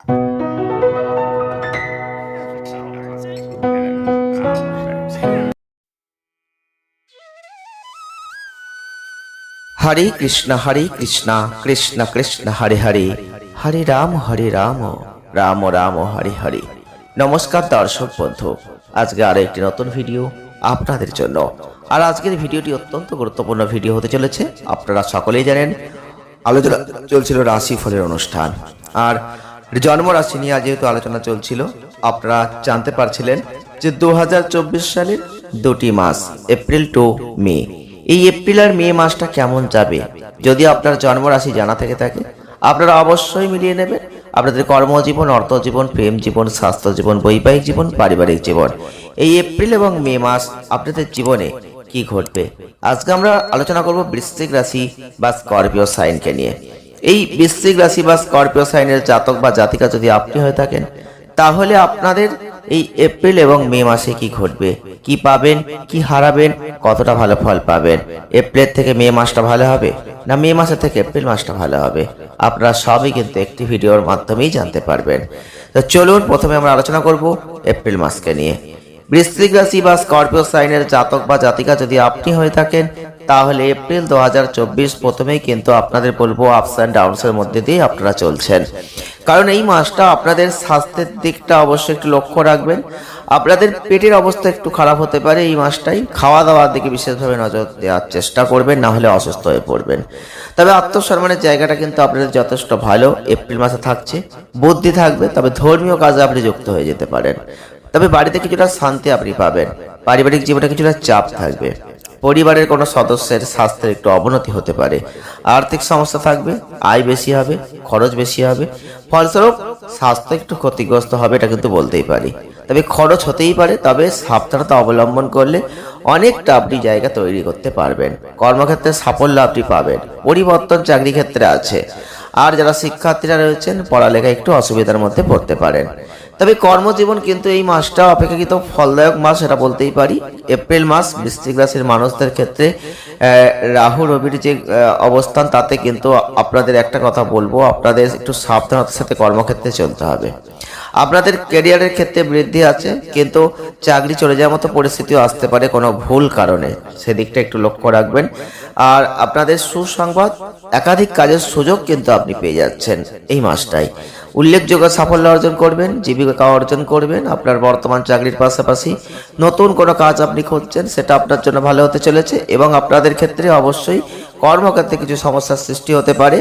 হরে কৃষ্ণ হরে কৃষ্ণ কৃষ্ণ কৃষ্ণ, হরে হরে। হরে রাম হরে রাম রাম রাম, হরে হরে। নমস্কার দর্শক বন্ধু, আজকে আরও একটি নতুন ভিডিও আপনাদের জন্য। আর আজকের ভিডিওটি অত্যন্ত গুরুত্বপূর্ণ ভিডিও হতে চলেছে, আপনারা সকলেই জানেন। আলোচনা চলছিল রাশি ফলের অনুষ্ঠান। আর জন্ম রাশি নিয়ে যেহেতু আলোচনা চলছিল, আপনারা জানতে পারছিলেন যে দু সালের দুটি মাস, এপ্রিল টু মে। এই এপ্রিল আর মে মাসটা কেমন যাবে? যদি আপনার জন্মরাশি জানা থেকে থাকে, আপনারা অবশ্যই মিলিয়ে নেবেন আপনাদের কর্মজীবন, অর্থজীবন, প্রেম জীবন, স্বাস্থ্য জীবন, বৈবাহিক জীবন, পারিবারিক জীবন। এই এপ্রিল এবং মে মাস আপনাদের জীবনে কি ঘটবে? আজকে আমরা আলোচনা করব বৃশ্চিক রাশি বা স্করপিও সাইনকে নিয়ে। এই বৃশ্চিক রাশি বা স্করপিও সাইনের জাতক বা জাতিকা যদি আপনি হয়ে থাকেন, তাহলে আপনাদের এই এপ্রিল এবং মে মাসে কি ঘটবে? কি পাবেন? কি হারাবেন? কতটা ভালো ফল পাবেন? এপ্রিল থেকে মে মাসটা ভালো হবে? না, মে মাসের থেকে এপ্রিল মাসটা ভালো হবে? আপনারা সবই কিন্তু একটি ভিডিওর মাধ্যমেই জানতে পারবেন। তো চলুন, প্রথমে আমরা আলোচনা করব এপ্রিল মাসকে নিয়ে। বৃশ্চিক রাশি বা স্করপিও সাইনের জাতক বা জাতিকা যদি আপনি হয়ে থাকেন তাহলে এপ্রিল দু হাজার চব্বিশ প্রথমেই কিন্তু আপনাদের বলব আপস অ্যান্ড ডাউনসের মধ্যে দিয়ে আপনারা চলছেন। কারণ এই মাসটা আপনাদের স্বাস্থ্যের দিকটা অবশ্যই একটু লক্ষ্য রাখবেন। আপনাদের পেটের অবস্থা একটু খারাপ হতে পারে এই মাসটাই। খাওয়া দাওয়ার দিকে বিশেষভাবে নজর দেওয়ার চেষ্টা করবেন, না হলে অসুস্থ হয়ে পড়বেন। তবে আত্মসম্মানের জায়গাটা কিন্তু আপনাদের যথেষ্ট ভালো। এপ্রিল মাসে থাকছে, বুদ্ধি থাকবে, তবে ধর্মীয় কাজে আপনি যুক্ত হয়ে যেতে পারেন। তবে বাড়িতে কিছুটা শান্তি আপনি পাবেন। পারিবারিক জীবনে কিছুটা চাপ থাকবে। পরিবারের কোনো সদস্যের স্বাস্থ্যের একটু অবনতি হতে পারে। আর্থিক সমস্যা থাকবে, আয় বেশি হবে, খরচ বেশি হবে। ফলস্বরূপ স্বাস্থ্য একটু ক্ষতিগ্রস্ত হবে এটা কিন্তু বলতেই পারি। তবে খরচ হতেই পারে, তবে সাবধানতা অবলম্বন করলে অনেকটা আপনি জায়গা তৈরি করতে পারবেন। কর্মক্ষেত্রে সাফল্য আপনি পাবেন। পরিবর্তন চাকরি ক্ষেত্রে আছে। আর যারা শিক্ষার্থীরা রয়েছেন, পড়ালেখা একটু অসুবিধার মধ্যে পড়তে পারেন। তবে কর্মজীবন কিন্তু এই মাসটা অপেক্ষাকৃত ফলদায়ক মাস এটা বলতেই পারি। এপ্রিল মাস, বৃশ্চিক রাশির মানুষদের ক্ষেত্রে রাহু, রবির যে অবস্থান, তাতে কিন্তু আপনাদের একটা কথা বলব, আপনাদের একটু সাবধানতার সাথে কর্মক্ষেত্রে চলতে হবে। আপনাদের ক্যারিয়ারের ক্ষেত্রে বৃদ্ধি আছে, কিন্তু চাকরি চলে যাওয়ার মতো পরিস্থিতিও আসতে পারে কোনো ভুল কারণে। সেদিকটা একটু লক্ষ্য রাখবেন। আর আপনাদের সুসংবাদ, একাধিক কাজের সুযোগ কিন্তু আপনি পেয়ে যাচ্ছেন এই মাসটাই উল্লেখযোগ্য সাফল্য অর্জন করবেন, জীবিকা অর্জন করবেন, আপনার বর্তমান চাকরির পাশাপাশি নতুন কোনো কাজ আপনি খুঁজছেন, সেটা আপনার জন্য ভালো হতে চলেছে এবং আপনাদের ক্ষেত্রে অবশ্যই কর্মক্ষেত্রে কিছু সমস্যার সৃষ্টি হতে পারে।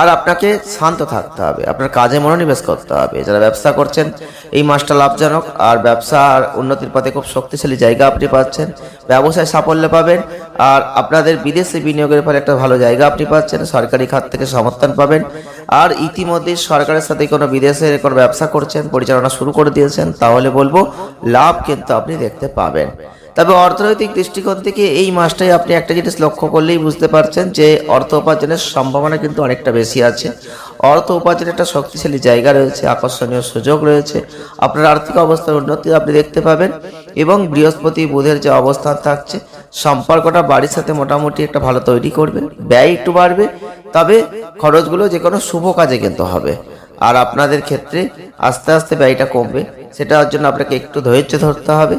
আর আপনাকে শান্ত থাকতে হবে, আপনার কাজে মনোনিবেশ করতে হবে। যারা ব্যবসা করছেন, এই মাসটা লাভজনক। আর ব্যবসা আর উন্নতির পথে খুব শক্তিশালী জায়গা আপনি পাচ্ছেন, ব্যবসায় সাফল্য পাবেন। আর আপনাদের বিদেশে বিনিয়োগের ফলে একটা ভালো জায়গা আপনি পাচ্ছেন, সরকারি খাত থেকে সমর্থন পাবেন। আর ইতিমধ্যে সরকারের সাথে কোনো বিদেশের কোনো ব্যবসা করছেন, পরিচালনা শুরু করে দিয়েছেন, তাহলে বলব, লাভ কিন্তু আপনি দেখতে পাবেন। তবে অর্থনৈতিক দৃষ্টিকোণ থেকে এই মাসটাই আপনি একটা জিনিস লক্ষ্য করলেই বুঝতে পারছেন যে অর্থ উপার্জনের সম্ভাবনা কিন্তু অনেকটা বেশি আছে। অর্থ উপার্জনের একটা শক্তিশালী জায়গা রয়েছে, আকর্ষণীয় সুযোগ রয়েছে, আপনার আর্থিক অবস্থার উন্নতি আপনি দেখতে পাবেন এবং বৃহস্পতি বুধের যে অবস্থান থাকছে, সম্পর্কটা বাড়ির সাথে মোটামুটি একটা ভালো তৈরি করবে, ব্যয় একটু বাড়বে, তবে খরচগুলো যে কোনো শুভ কাজে কিন্তু হবে। আর আপনাদের ক্ষেত্রে আস্তে আস্তে ব্যয়টা কমবে, সেটার জন্য আপনাকে একটু ধৈর্য ধরতে হবে।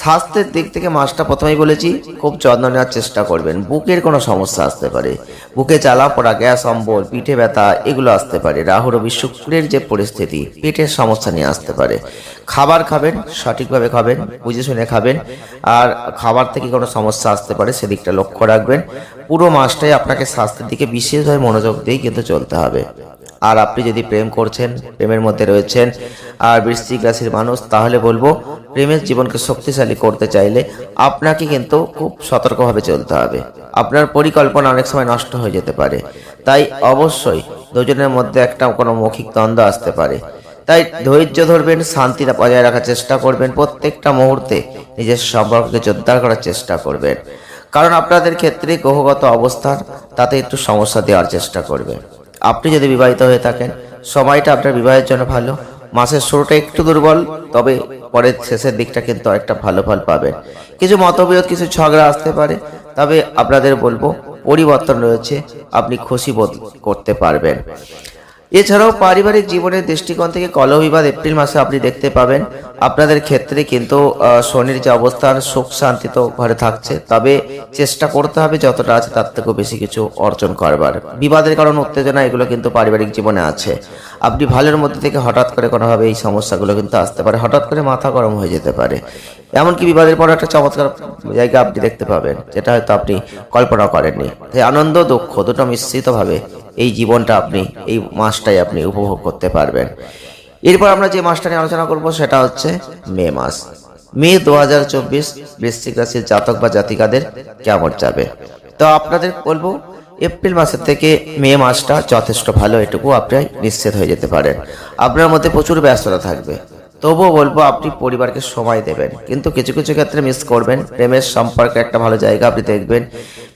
স্বাস্থ্যের দিক থেকে মাসটা প্রথমেই বলেছি, খুব যত্ন নেওয়ার চেষ্টা করবেন। বুকের কোনো সমস্যা আসতে পারে। বুকে জ্বালা, পড়া, গ্যাস, অম্বল, পিঠে ব্যথা, এগুলো আসতে পারে। রাহু রবি শুক্রের যে পরিস্থিতি, পেটের সমস্যা নিয়ে আসতে পারে। খাবার খাবেন, সঠিকভাবে খাবেন, বুঝে শুনে খাবেন। আর খাবার থেকে কোনো সমস্যা আসতে পারে, সেদিকটা লক্ষ্য রাখবেন। পুরো মাসটাই আপনাকে স্বাস্থ্যের দিকে বিশেষভাবে মনোযোগ দিয়েই কিন্তু চলতে হবে। আর আপনি যদি প্রেম করছেন, প্রেমের মধ্যে রয়েছেন আর বৃশ্চিক রাশির মানুষ, তাহলে বলব, প্রেমের জীবনকে শক্তিশালী করতে চাইলে আপনাকে কিন্তু খুব সতর্কভাবে চলতে হবে। আপনার পরিকল্পনা অনেক সময় নষ্ট হয়ে যেতে পারে। তাই অবশ্যই দুজনের মধ্যে একটা কোনো মৌখিক দ্বন্দ্ব আসতে পারে। তাই ধৈর্য ধরবেন, শান্তিটা বজায় রাখার চেষ্টা করবেন, প্রত্যেকটা মুহূর্তে নিজের সম্পর্ককে জোরদার করার চেষ্টা করবেন। কারণ আপনাদের ক্ষেত্রে গ্রহগত অবস্থান, তাতে একটু সমস্যা দেওয়ার চেষ্টা করবে। আপনি যদি বিবাহিত হয়ে থাকেন, সময়টা আপনার বিবাহের জন্য ভালো। মাসের শুরুটা একটু দুর্বল, তবে পরের শেষের দিকটা কিন্তু একটা ভালো ফল পাবেন। কিছু মতবিরোধ, কিছু ঝগড়া আসতে পারে, তবে আপনাদের বলব, পরিবর্তন রয়েছে, আপনি খুশি বোধ করতে পারবেন। এছাড়াও পারিবারিক জীবনের দৃষ্টিকোণ থেকে কলহ বিবাদ এপ্রিল মাসে আপনি দেখতে পাবেন। আপনাদের ক্ষেত্রে কিন্তু শনির যে অবস্থান, সুখ শান্তি তো ঘরে থাকছে। তবে চেষ্টা করতে হবে যতটা আছে তার থেকেও বেশি কিছু অর্জন করবার। বিবাদের কারণ উত্তেজনা এগুলো কিন্তু পারিবারিক জীবনে আছে। আপনি ভালোর মধ্যে থেকে হঠাৎ করে কোনোভাবে এই সমস্যাগুলো কিন্তু আসতে পারে। হঠাৎ করে মাথা গরম হয়ে যেতে পারে। এমনকি বিবাদের পর একটা চমৎকার জায়গা আপনি দেখতে পাবেন, যেটা হয়তো আপনি কল্পনা করেননি। আনন্দ, দুঃখ, দুটো মিশ্রিতভাবে এই জীবনটা আপনি, এই মাসটাই আপনি উপভোগ করতে পারবেন। এরপর আমরা যে মাসটা নিয়ে আলোচনা করব সেটা হচ্ছে মে মাস। মে দু হাজার চব্বিশ বৃশ্চিক রাশির জাতক বা জাতিকাদের কেমন যাবে? তো আপনাদের বলব, এপ্রিল মাসের থেকে মে মাসটা যথেষ্ট ভালো, এটুকু আপনি নিশ্চিত হয়ে যেতে পারেন। আপনার মধ্যে প্রচুর ব্যস্ততা থাকবে। তবুও বলব, আপনি পরিবারকে সময় দেবেন। কিন্তু কিছু কিছু ক্ষেত্রে মিস করবেন। প্রেমের সম্পর্কে একটা ভালো জায়গা আপনি দেখবেন।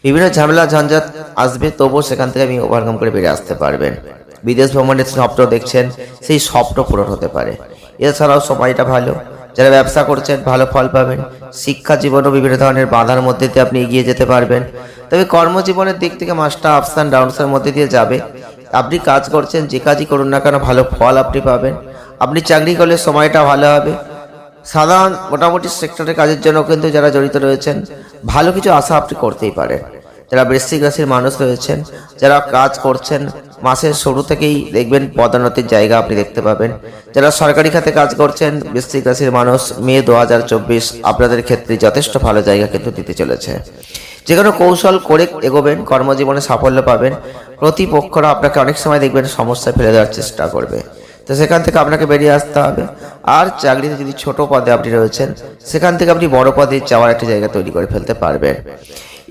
বিভিন্ন ঝামেলা ঝঞ্ঝাট আসবে, তবুও সেখান থেকে আপনি ওভারকাম করে বেরিয়ে আসতে পারবেন। বিদেশ ভ্রমণের স্বপ্ন দেখছেন, সেই স্বপ্ন পূরণ হতে পারে। এছাড়াও সময়টা ভালো। যারা ব্যবসা করছেন, ভালো ফল পাবেন। শিক্ষা জীবনও বিভিন্ন ধরনের বাধার মধ্যে দিয়ে আপনি এগিয়ে যেতে পারবেন। তবে কর্মজীবনের দিক থেকে মাসটা আপস অ্যান্ড ডাউনসের মধ্যে দিয়ে যাবে। আপনি কাজ করছেন, যে কাজই করুন না কেন, ভালো ফল আপনি পাবেন। আপনি চাকরি করলে সময়টা ভালো হবে। সাধারণ মোটামুটি সেক্টরের কাজের জন্য কিন্তু যারা জড়িত রয়েছেন, ভালো কিছু আশা আপনি করতেই পারেন। যারা বৃশ্চিক রাশির মানুষ রয়েছেন, যারা কাজ করছেন, মাসের শুরু থেকেই দেখবেন পদোন্নতির জায়গা আপনি দেখতে পাবেন। যারা সরকারি খাতে কাজ করছেন, বৃশ্চিক রাশির মানুষ মে দু হাজার চব্বিশ আপনাদের ক্ষেত্রে যথেষ্ট ভালো জায়গা কিন্তু দিতে চলেছে। যে কোনো কৌশল করে এগোবেন, কর্মজীবনে সাফল্য পাবেন। প্রতিপক্ষরা আপনাকে অনেক সময় দেখবেন সমস্যায় ফেলে দেওয়ার চেষ্টা করবে। তো সেখান থেকে আপনাকে বেরিয়ে আসতে হবে। আর চাকরিতে যদি ছোট পদে আপনি রয়েছেন, সেখান থেকে আপনি বড় পদে যাওয়ার একটা জায়গা তৈরি করে ফেলতে পারবেন।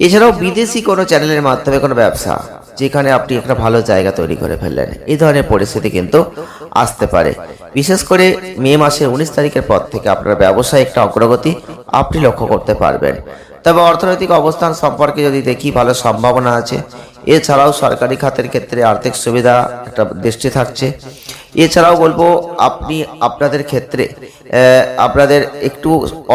এছাড়াও বিদেশি কোনো চ্যানেলের মাধ্যমে কোনো ব্যবসা, যেখানে আপনি একটা ভালো জায়গা তৈরি করে ফেললেন এই ধরনের পরিস্থিতি কিন্তু আসতে পারে। বিশেষ করে মে মাসের উনিশ তারিখের পর থেকে আপনার ব্যবসায় একটা অগ্রগতি আপনি লক্ষ্য করতে পারবেন। তবে অর্থনৈতিক অবস্থান সম্পর্কে যদি দেখি, ভালো সম্ভাবনা আছে। এছাড়াও সরকারি খাতের ক্ষেত্রে আর্থিক সুবিধা একটা দৃষ্টি থাকছে। এছাড়াও বলব, আপনি আপনাদের ক্ষেত্রে আপনাদের একটু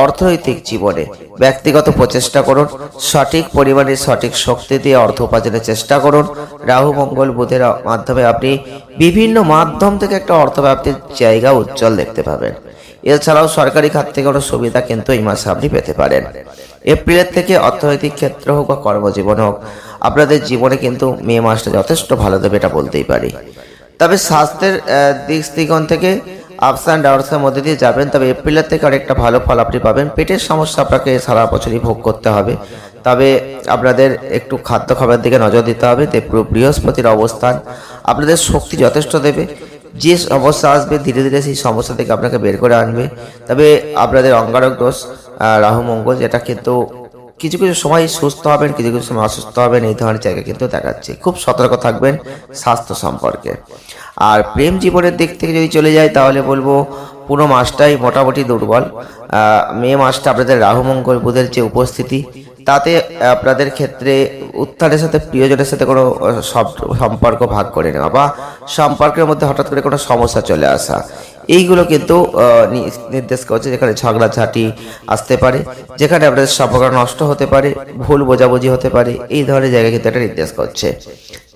অর্থনৈতিক জীবনে ব্যক্তিগত প্রচেষ্টা করুন, সঠিক পরিমাণে সঠিক শক্তি দিয়ে অর্থ উপার্জনের চেষ্টা করুন। রাহু, মঙ্গল, বুধের মাধ্যমে আপনি বিভিন্ন মাধ্যম থেকে একটা অর্থ প্রাপ্তির জায়গা উজ্জ্বল দেখতে পাবেন। এছাড়াও সরকারি খাত থেকে কোনো সুবিধা কিন্তু এই মাসে আপনি পেতে পারেন। এপ্রিলের থেকে অর্থনৈতিক ক্ষেত্র হোক বা কর্মজীবন হোক, আপনাদের জীবনে কিন্তু মে মাসটা যথেষ্ট ভালো দেবে এটা বলতেই পারি। তবে স্বাস্থ্যের দিক দৃষ্টিকোণ থেকে আপস অ্যান্ড ডাউনসের মধ্যে দিয়ে যাবেন, তবে এপ্রিলের থেকে আরেকটা ভালো ফল আপনি পাবেন। পেটের সমস্যা আপনাকে সারা বছরই ভোগ করতে হবে। তবে আপনাদের একটু খাদ্য খাবারের দিকে নজর দিতে হবে। পুরো বৃহস্পতির অবস্থান আপনাদের শক্তি যথেষ্ট দেবে। যে সমস্যা আসবে, ধীরে ধীরে সেই সমস্যা থেকে আপনাকে বের করে আনবে। তবে আপনাদের অঙ্গারক দোষ রাহু, মঙ্গল, যেটা কিন্তু কিছু কিছু সময় সুস্থ হবেন, কিছু কিছু সময় অসুস্থ হবেন, এই ধরনের জায়গা কিন্তু দেখাচ্ছে। খুব সতর্ক থাকবেন স্বাস্থ্য সম্পর্কে। আর প্রেম জীবনের দিক থেকে যদি চলে যায় তাহলে বলব পুরো মাসটাই মোটামুটি দুর্বল। মে মাসটা আপনাদের রাহু, মঙ্গল, বুধের যে উপস্থিতি তাতে আপনাদের ক্ষেত্রে উত্থানের সাথে প্রিয়জনের সাথে কোনো সম্পর্ক ভাগ করে নেওয়া বা সম্পর্কের মধ্যে হঠাৎ করে কোনো সমস্যা চলে আসা, এইগুলো কিন্তু নির্দেশ করছে যেখানে ঝগড়াঝাটি আসতে পারে, যেখানে আপনাদের সম্পর্ক নষ্ট হতে পারে, ভুল বোঝাবুঝি হতে পারে, এই ধরনের জায়গা কিন্তু এটা নির্দেশ করছে।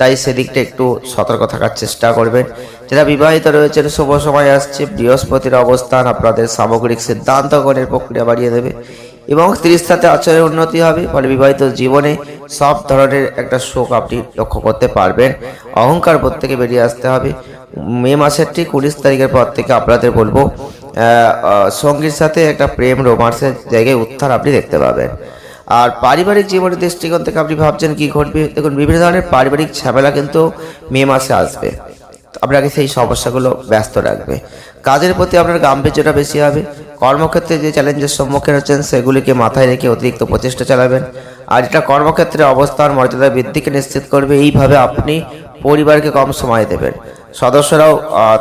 তাই সেদিকটা একটু সতর্ক থাকার চেষ্টা করবেন। যারা বিবাহিত রয়েছেন, শুভ সময় আসছে, বৃহস্পতির অবস্থান আপনাদের সামগ্রিক সিদ্ধান্ত গ্রহণের প্রক্রিয়া বাড়িয়ে দেবে। এবং স্ত্রীর সাথে আচরণের উন্নতি হবে, ফলে বিবাহিত জীবনে সব ধরনের একটা শোক আপনি লক্ষ্য করতে পারবেন। অহংকার বোধ থেকে বেরিয়ে আসতে হবে। মে মাসের ঠিক উনিশ তারিখের পর থেকে আপনাদের বলব সঙ্গীর সাথে একটা প্রেম রোমান্সের জায়গায় উত্থান আপনি দেখতে পাবেন। আর পারিবারিক জীবনের দৃষ্টিকোণ থেকে আপনি ভাবছেন কি ঘটবে? দেখুন, বিভিন্ন ধরনের পারিবারিক ঝামেলা কিন্তু মে মাসে আসবে। আপনাকে সেই সমস্যাগুলো ব্যস্ত রাখবে। কাজের প্রতি আপনার গাম্ভীর্যটা বেশি হবে। কর্মক্ষেত্রে যে চ্যালেঞ্জের সম্মুখীন হচ্ছেন, সেগুলিকে মাথায় রেখে অতিরিক্ত প্রচেষ্টা চালাবেন। আর এটা কর্মক্ষেত্রে অবস্থান মর্যাদা বৃদ্ধিকে নিশ্চিত করবে। এইভাবে আপনি পরিবারকে কম সময় দেবেন। সদস্যরাও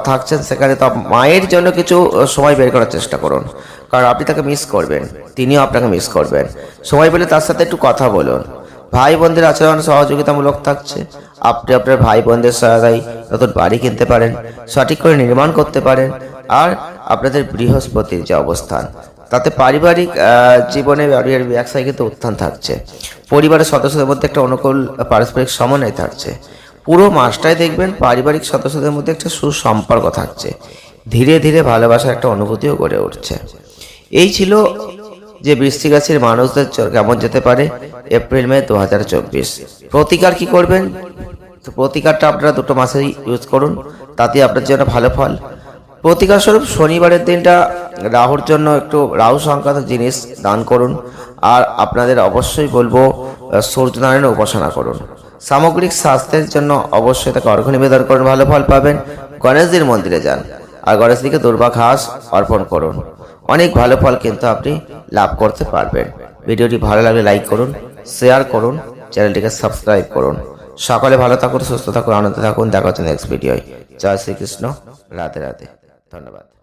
থাকছেন সেখানে। তো মায়ের জন্য কিছু সময় বের করার চেষ্টা করুন। কারণ আপনি তাকে মিস করবেন। তিনিও আপনাকে মিস করবেন। সময় পেলে তার সাথে একটু কথা বলুন। ভাই বোনদের আচরণ সহযোগিতামূলক থাকছে। আপনি আপনার ভাই বোনদের সহায়তায় নতুন বাড়ি কিনতে পারেন, সঠিক করে নির্মাণ করতে পারেন, আর আপনাদের বৃহস্পতির যে অবস্থান, তাতে পারিবারিক জীবনে পারিবারিক ব্যবসায় কিন্তু উত্থান থাকছে। পরিবারের সদস্যদের মধ্যে একটা অনুকূল পারস্পরিক সমন্বয় থাকছে। পুরো মাসটাই দেখবেন পারিবারিক সদস্যদের মধ্যে একটা সুসম্পর্ক থাকছে। ধীরে ধীরে ভালোবাসার একটা অনুভূতিও গড়ে উঠছে। এই ছিল যে বৃষ্টিক রাশির মানুষদের কেমন যেতে পারে এপ্রিল মে দু হাজার চব্বিশ। প্রতিকার কি করবেন? তো প্রতিকারটা আপনারা দুটো মাসেই ইউজ করুন তাতে আপনার জন্য ভালো ফল। প্রতিকার স্বরূপ শনিবারের দিনটা রাহুর জন্য একটু রাহু সংক্রান্ত জিনিস দান করুন আর আপনাদের অবশ্যই বলব আহ, সূর্যনারায়ণের উপাসনা করুন। সামগ্রিক স্বাস্থ্যের জন্য অবশ্যই তাকে অর্ঘ্য নিবেদন করুন ভালো ফল পাবেন। গণেশজির মন্দিরে যান আর গণেশজিকে দুর্বা ঘাস অর্পণ করুন। অনেক ভালো ফল কিন্তু আপনি লাভ করতে পারবেন। ভিডিওটি ভালো লাগলে লাইক করুন শেয়ার করুন, চ্যানেলটিকে সাবস্ক্রাইব করুন। সকালে ভালো থাকুন, সুস্থ থাকুন, আনন্দে থাকুন। দেখা হচ্ছে নেক্সট ভিডিওয় জয় শ্রীকৃষ্ণ। রাতে রাতে ধন্যবাদ।